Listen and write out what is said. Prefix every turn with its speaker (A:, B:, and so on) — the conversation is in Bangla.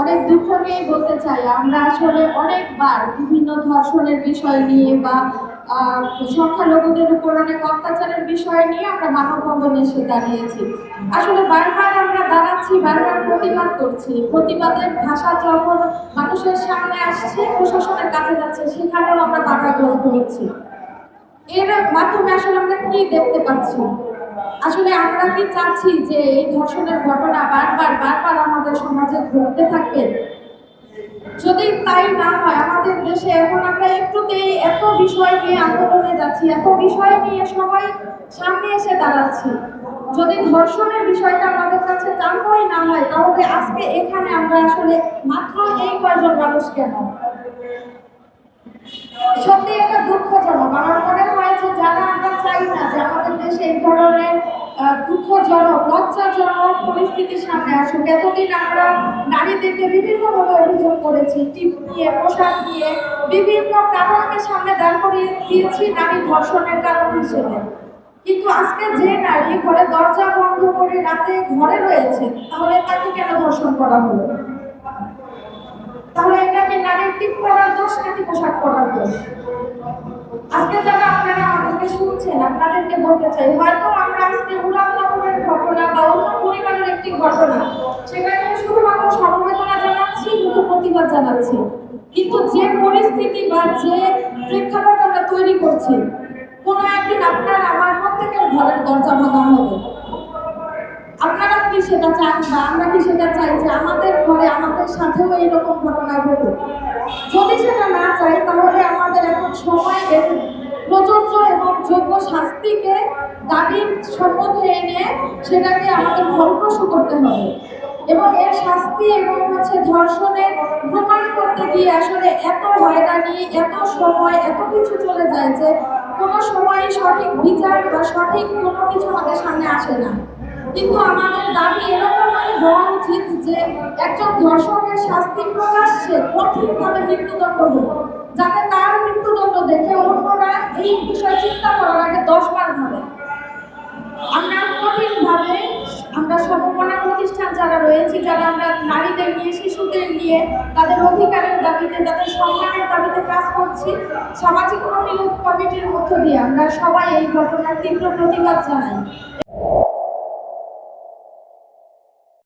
A: অনেক দুঃখ নিয়ে বলতে চাই। আমরা আসলে অনেকবার বিভিন্ন ধর্ষণের বিষয় নিয়ে বা সংখ্যালঘুদের উপর অনেক অত্যাচারের বিষয় নিয়ে আমরা মানববন্ধনে এসে দাঁড়িয়েছি আসলে বারবার আমরা দাঁড়াচ্ছি, বারবার প্রতিবাদ করছি। প্রতিবাদের ভাষা যখন মানুষের সামনে আসছে, প্রশাসনের কাছে যাচ্ছে, সেখানেও আমরা বাধাগ্রস্ত হচ্ছি। এর মাধ্যমে আসলে আমরা কি দেখতে পাচ্ছি? আসলে আমরা কি চাচ্ছি যে এই ধর্ষণের ঘটনা বারবার বারবার আমাদের সমাজে ঘটতে থাকবে? যদি তাই না হয়, আমাদের দেশে এখন আমরা একটুতেই এত বিষয় নিয়ে আন্দোলনে যাচ্ছি, এত বিষয় নিয়ে সবাই সামনে এসে দাঁড়াচ্ছি। যদি ধর্ষণের বিষয়টা আমাদের কাছে কাম্যই না হয়, তাহলে আজকে এখানে আমরা আসলে মাত্র এই কয়জন মানুষ কেন? সত্যি একটা দুঃখজনক আমার মনে হয় যে যারা আমরা চাই না যে আমাদের দেশে এই ধরনের দুঃখজনক, লজ্জাজনক পরিস্থিতির সামনে আসুক। এতদিন আমরা নারীদেরকে বিভিন্নভাবে অভিযোগ করেছি, টিপ নিয়ে পোশাক নিয়ে বিভিন্ন কারণকে সামনে দাঁড় করিয়ে দিয়েছি নারী ধর্ষণের কারণ হিসেবে। কিন্তু আজকে যে নারী ঘরে দরজা বন্ধ করে রাতে ঘরে রয়েছে, তাহলে তাকে কেন ধর্ষণ করা হলো? তাহলে এটাকে নারীর টিপ করার দোষ নাকি পোশাক পরার দোষ? আজকে যারা আপনারা আপনাদেরকে বলতে চাই, হয়তো আমরা আজকে উলাম নগরের ঘটনা বা অন্য পরিবারের একটি ঘটনা, সেখানে শুধুমাত্র সমবেদনা জানাচ্ছি, কিন্তু প্রতিবাদ জানাচ্ছি। কিন্তু যে পরিস্থিতি বা যে প্রেক্ষাপট আমরা তৈরি করছি, কোনো একদিন আপনার আমার প্রত্যেকের ঘরের দরজা ভাঙা হবে। আপনারা কি সেটা চান বা আমরা কি সেটা চাই যে আমাদের ঘরে আমাদের সাথেও এইরকম ঘটনা ঘটুক যদি সেটা না চাই তাহলে আমাদের এখন সময় এর প্রযোজ্য এবং যোগ্য শাস্তিকে দাবির সম্মুখে এনে সেটাকে আমাদের ফলপ্রসূ করতে হবে। এবং এর শাস্তি এবং হচ্ছে ধর্ষণের প্রমাণ করতে গিয়ে আসলে এত হয়রানি, এত সময়, এত কিছু চলে যায় যে কোনো সময় সঠিক বিচার বা সঠিক কোনো কিছু আমাদের সামনে আসে না। কিন্তু আমাদের দাবি এরকমই হওয়া উচিত যে একজন ধর্ষকের শাস্তি প্রকাশ্যে কঠিনভাবে মৃত্যুদণ্ড হোক, যাতে তার মৃত্যুদণ্ড দেখে অন্যরা এই বিষয়ে চিন্তা করার আগে দশবার ভাবে। আমরা কঠিনভাবে আমরা সমমনা প্রতিষ্ঠান যারা রয়েছি, যারা আমরা নারীদের নিয়ে, শিশুদের নিয়ে তাদের অধিকারের দাবিতে, তাদের সম্মানের দাবিতে কাজ করছি, সামাজিক কমিটির মধ্য দিয়ে আমরা সবাই এই ঘটনার তীব্র প্রতিবাদ জানাই।